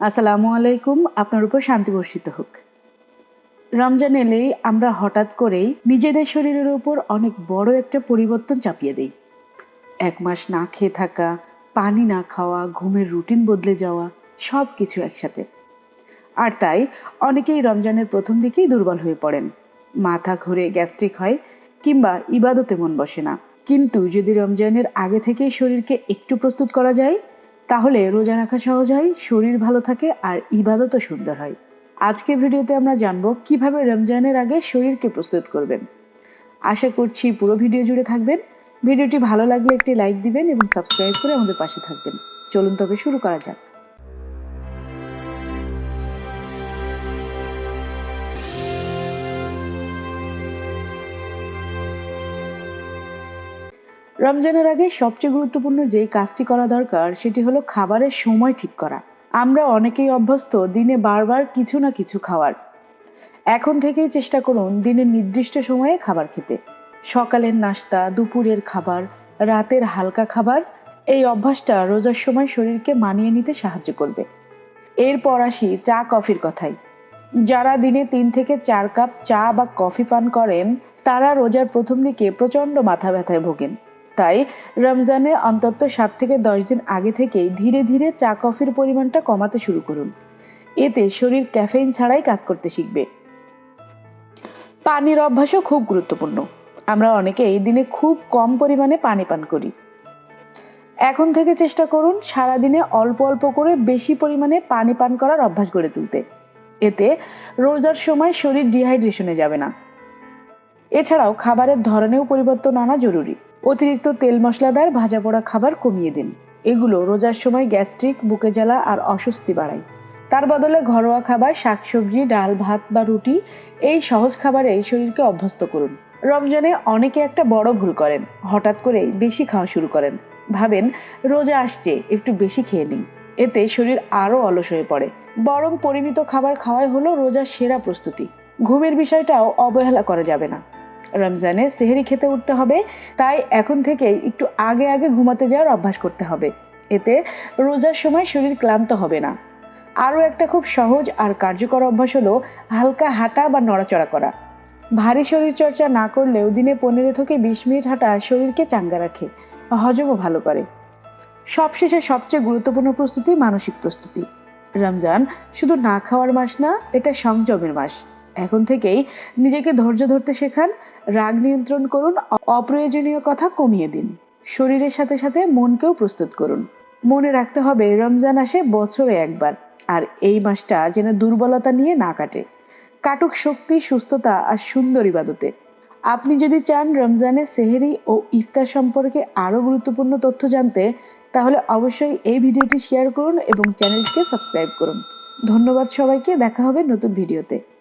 আসসালামু আলাইকুম, আপনার উপর শান্তি বর্ষিত হোক। রমজান এলেই আমরা হঠাৎ করেই নিজেদের শরীরের উপর অনেক বড় একটা পরিবর্তন চাপিয়ে দেই। এক মাস না খেয়ে থাকা, পানি না খাওয়া, ঘুমের রুটিন বদলে যাওয়া সব কিছু একসাথে। আর তাই অনেকেই রমজানের প্রথম দিকেই দুর্বল হয়ে পড়েন। মাথা ঘুরে গ্যাস্ট্রিক হয় কিংবা ইবাদতে মন বসে না। কিন্তু যদি রমজানের আগে থেকেই শরীরকে একটু প্রস্তুত করা যায় তাহলে রোজা রাখা সহজ হয়, শরীর ভালো থাকে আর ইবাদতও সুন্দর হয়। আজকের ভিডিওতে আমরা জানব কীভাবে রমজানের আগে শরীরকে প্রস্তুত করবেন। আশা করছি পুরো ভিডিও জুড়ে থাকবেন। ভিডিওটি ভালো লাগলে একটি লাইক দিবেন এবং সাবস্ক্রাইব করে আমাদের পাশে থাকবেন। চলুন তবে শুরু করা যাক। রমজানের আগে সবচেয়ে গুরুত্বপূর্ণ যে কাজটি করা দরকার, সেটি হলো খাবারের সময় ঠিক করা। আমরা অনেকেই অভ্যস্ত, দিনে বারবার কিছু না কিছু খাওয়ার। এখন থেকেই চেষ্টা করুন দিনের নির্দিষ্ট সময়ে খাবার খেতে। সকালের নাস্তা, দুপুরের খাবার, রাতের হালকা খাবার, এই অভ্যাসটা রোজার সময় শরীরকে মানিয়ে নিতে সাহায্য করবে। এরপর আসি চা কফির কথাই। যারা দিনে তিন থেকে চার কাপ চা বা কফি পান করেন, তারা রোজার প্রথম দিকে প্রচণ্ড মাথা ব্যথায় ভোগেন। তাই রমজানে অন্তত সাত থেকে দশ দিন আগে থেকেই ধীরে ধীরে চা, কফির পরিমাণটা কমাতে শুরু করুন। এতে শরীর ক্যাফেইন ছাড়াই কাজ করতে শিখবে। পানির অভ্যাসও খুব গুরুত্বপূর্ণ। আমরা অনেকেই দিনে খুব কম পরিমাণে পানি পান করি। এখন থেকে চেষ্টা করুন সারাদিনে অল্প অল্প করে বেশি পরিমাণে পানি পান করার অভ্যাস গড়ে তুলতে। এতে রোজার সময় শরীর ডিহাইড্রেশনে যাবে না। এছাড়াও খাবারের ধরনেও পরিবর্তন আনা জরুরি। অতিরিক্ত তেল মশলাদার ভাজা পোড়া খাবার কমিয়ে দিন। এগুলো রোজার সময় গ্যাস্ট্রিক, বুকে জ্বালা আর অস্বস্তি বাড়ায়। তার বদলে ঘরোয়া খাবার, শাকসবজি, ডাল, ভাত বা রুটি, এই সহজ খাবারে শরীরকে অভ্যস্ত করুন। রমজানে অনেকে একটা বড় ভুল করেন। হঠাৎ করেই বেশি খাওয়া শুরু করেন। ভাবেন, রোজা আসছে, একটু বেশি খেয়ে নিই। এতে শরীর আরও অলস হয়ে পড়ে। বরং পরিমিত খাবার খাওয়াই হলো রোজার সেরা প্রস্তুতি। ঘুমের বিষয়টাও অবহেলা করা যাবে না। রমজানে সেহেরি খেতে উঠতে হবে। তাই এখন থেকে একটু আগে আগে ঘুমাতে যাওয়ার অভ্যাস করতে হবে। এতে রোজার সময় শরীর ক্লান্ত হবে না। আরও একটা খুব সহজ আর কার্যকর অভ্যাস হলো হালকা হাঁটা বা নড়াচড়া করা। ভারী শরীরচর্চা না করলেও দিনে পনেরো থেকে বিশ মিনিট হাঁটা শরীরকে চাঙ্গা রাখে, হজমও ভালো করে। সবশেষে সবচেয়ে গুরুত্বপূর্ণ প্রস্তুতি মানসিক প্রস্তুতি। রমজান শুধু না খাওয়ার মাস না, এটা সংযমের মাস। এখন থেকেই নিজেকে ধৈর্য ধরতে শেখান, রাগ নিয়ন্ত্রণ করুন, অপ্রয়োজনীয় কথা কমিয়ে দিন। শরীরের সাথে সাথে মনকেও প্রস্তুত করুন। মনে রাখতে হবে, রমজান আসে বছরে একবার, আর এই মাসটা যেন দুর্বলতা নিয়ে না কাটে। কাটুক শক্তি, সুস্থতা আর সুন্দর ইবাদতে। আপনি যদি চান রমজানের সেহেরি ও ইফতার সম্পর্কে আরও গুরুত্বপূর্ণ তথ্য জানতে, তাহলে অবশ্যই এই ভিডিওটি শেয়ার করুন এবং চ্যানেলটিকে সাবস্ক্রাইব করুন। ধন্যবাদ সবাইকে, দেখা হবে নতুন ভিডিওতে।